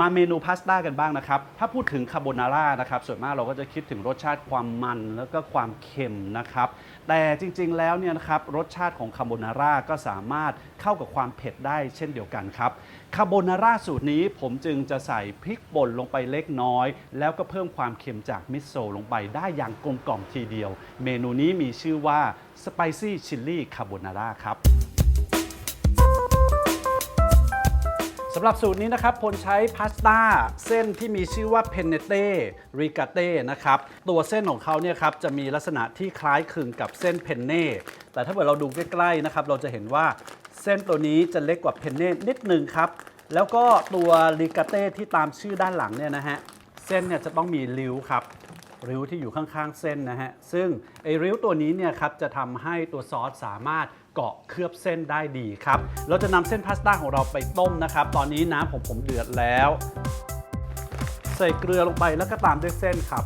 มาเมนูพาสต้ากันบ้างนะครับ ถ้าพูดถึงคาโบนาร่านะครับ ส่วนมากเราก็จะคิดถึงรสชาติความมันแล้วก็ความเค็มนะครับ แต่จริงๆ แล้วเนี่ยนะครับรสชาติของคาโบนาร่าก็สามารถเข้ากับความเผ็ดได้เช่นเดียวกันครับ คาโบนาร่าสูตรนี้ผมจึงจะใส่พริกป่นลงไปเล็กน้อย แล้วก็เพิ่มความเค็มจากมิโซะลงไปได้อย่างกลมกล่อมทีเดียว เมนูนี้มีชื่อว่า Spicy Chili Carbonara ครับ สำหรับสูตรนี้นะครับพลใช้พาสต้าเส้นที่มีชื่อว่าเพนเนเต้ริกาเต้นะครับตัวเส้นของเขาเนี่ยครับจะมีลักษณะที่คล้ายคลึงกับเส้นเพนเน่แต่ถ้าเกิดเราดูใกล้ๆนะครับเราจะเห็นว่าเส้นตัวนี้จะเล็กกว่าเพนเน่นิดนึงครับ แล้วก็ตัวริกาเต้ที่ตามชื่อด้านหลังเนี่ยนะฮะเส้นเนี่ยจะต้องมีริ้วครับริ้วที่อยู่ข้างๆเส้นนะฮะซึ่งไอ้ริ้วตัวนี้เนี่ยครับจะทำให้ตัวซอสสามารถ เกาะเคลือบเส้นได้ดีครับ เราจะนำเส้นพาสต้าของเราไปต้มนะครับ ตอนนี้น้ำผมผมเดือดแล้ว ใส่เกลือลงไปแล้วก็ตามด้วยเส้นครับ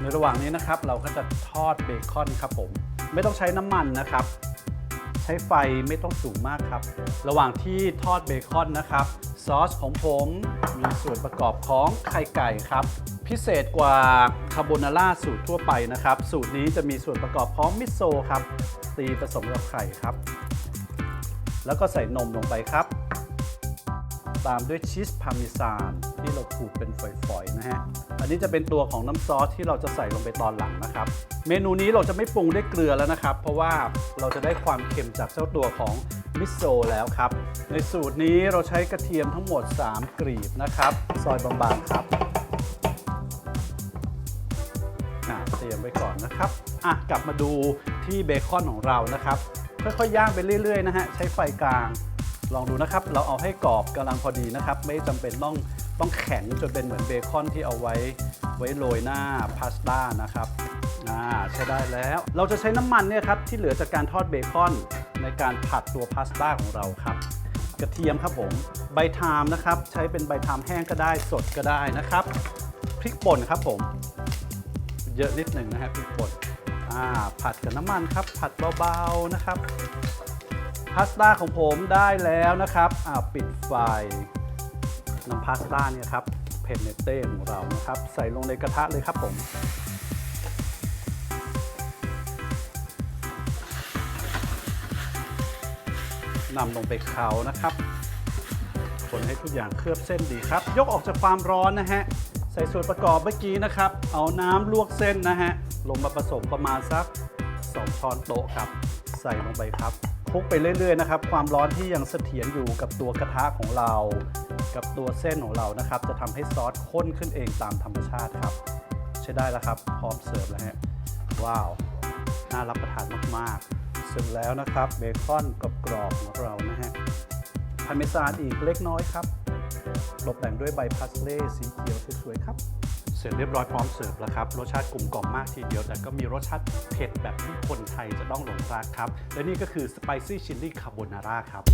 ในระหว่างนี้นะครับเราก็จะทอดเบคอนครับผม ไม่ต้องใช้น้ำมันนะครับ ใช้ไฟไม่ต้องสูงมากครับ ระหว่างที่ทอดเบคอนนะครับ ซอสของผมมีส่วนประกอบของไข่ไก่ครับพิเศษกว่าคาโบนาร่าสูตรทั่วไปนะครับ สูตรนี้จะมีส่วนประกอบของมิโซะครับ ตีผสมกับไข่ครับ แล้วก็ใส่นมลงไปครับ ตามด้วยชีสพาร์เมซานที่เราขูดเป็นฝอยๆนะฮะ อันนี้จะเป็นตัวของน้ำซอสที่เราจะใส่ลงไปตอนหลังนะครับ เมนูนี้เราจะไม่ปรุงด้วยเกลือแล้วนะครับ เพราะว่าเราจะได้ความเค็มจากเจ้าตัวของมิโซะแล้วครับ ในสูตรนี้เราใช้กระเทียมทั้งหมด 3 กรีบนะครับ ซอยบางๆครับอะเตรียมไว้ก่อนนะครับ อะ กลับมาดูที่เบคอนของเรานะครับ ค่อยๆย่างไปเรื่อยๆนะฮะ ใช้ไฟกลาง ลองดูนะครับ เราเอาให้กรอบกำลังพอดีนะครับ ไม่จำเป็นต้องต้องแข็งจนเป็นเหมือนเบคอนที่เอาไว้ไว้โรยหน้าพาสต้านะครับอ่าใช้ได้แล้ว เราจะใช้น้ำมันเนี่ยครับที่เหลือจากการทอดเบคอนในการผัดตัวพาสต้าของเราครับ กระเทียมครับผมใบทามนะครับ ใช้เป็นใบทามแห้งก็ได้สดก็ได้นะครับพริกป่นครับผม เยอะนิดหนึ่งนะฮะพริกป่นอ่าผัดกับน้ำมันครับ ผัดเบาๆนะครับ พาสต้าของผมได้แล้วนะครับอ่าปิดไฟน้ำพาสต้าเนี่ยครับเพนเนเต้ของเรานะครับ ใส่ลงในกระทะเลยครับผมนำลงไปเคล้านะครับคนให้ทุกอย่างเคลือบเส้นดีครับ ยกออกจากความร้อนนะฮะ ใส่ส่วนประกอบเมื่อกี้นะครับ เอาน้ำลวกเส้นนะฮะ ลงมาผสมประมาณสัก 2 ช้อนโต๊ะครับ ใส่ลงไปครับ ลุกไปเรื่อยๆนะครับ ความร้อนที่ยังเสถียรอยู่กับตัวกระทะของเรา กับตัวเส้นของเรานะครับ จะทำให้ซอสข้นขึ้นเองตามธรรมชาติครับ ใช้ได้แล้วครับ พร้อมเสิร์ฟแล้วฮะว้าว น่ารับประทานมากๆ เสร็จแล้วนะครับเบคอนกรอบๆของเรานะฮะพาร์เมซานอีกเล็กน้อยครับตกแต่งด้วยใบพาสเล่สีเขียวสวยๆครับ เสร็จเรียบร้อยพร้อมเสิร์ฟแล้วครับ รสชาติกลมกล่อมมากทีเดียว แต่ก็มีรสชาติเผ็ดแบบที่คนไทยจะต้องหลงรักครับ และนี่ก็คือ Spicy Chili Carbonara ครับ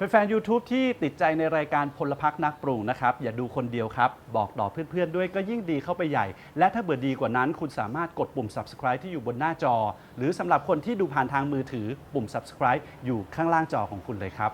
แฟนๆ YouTube ที่ติดใจในรายการพลพักนักปรุงนะครับ อย่าดูคนเดียวครับ บอกต่อเพื่อนๆ ด้วยก็ยิ่งดีเข้าไปใหญ่ และถ้าเบื่อดีกว่านั้น คุณสามารถกดปุ่ม subscribe ที่อยู่บนหน้าจอ หรือสำหรับคนที่ดูผ่านทางมือถือปุ่ม subscribe อยู่ข้างล่างจอของคุณเลยครับ